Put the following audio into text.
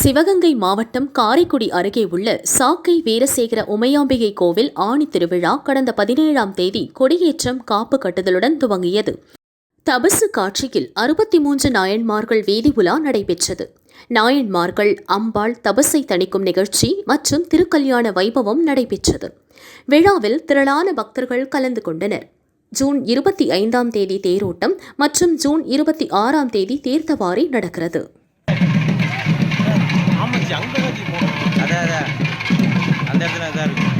சிவகங்கை மாவட்டம் காரைக்குடி அருகே உள்ள சாக்கை வீரசேகர உமையாம்பிகை கோவில் ஆணி திருவிழா கடந்த பதினேழாம் தேதி கொடியேற்றம் காப்பு கட்டுதலுடன் துவங்கியது. தபசு காட்சியில் அறுபத்தி மூன்று நாயன்மார்கள் வீதி உலா நடைபெற்றது. நாயன்மார்கள் அம்பாள் தபசை தணிக்கும் நிகழ்ச்சி மற்றும் திருக்கல்யாண வைபவம் நடைபெற்றது. விழாவில் திரளான பக்தர்கள் கலந்து கொண்டனர். ஜூன் இருபத்தி ஐந்தாம் தேதி தேரோட்டம் மற்றும் ஜூன் இருபத்தி ஆறாம் தேதி தேர்தவாரி நடக்கிறது. نظر نظر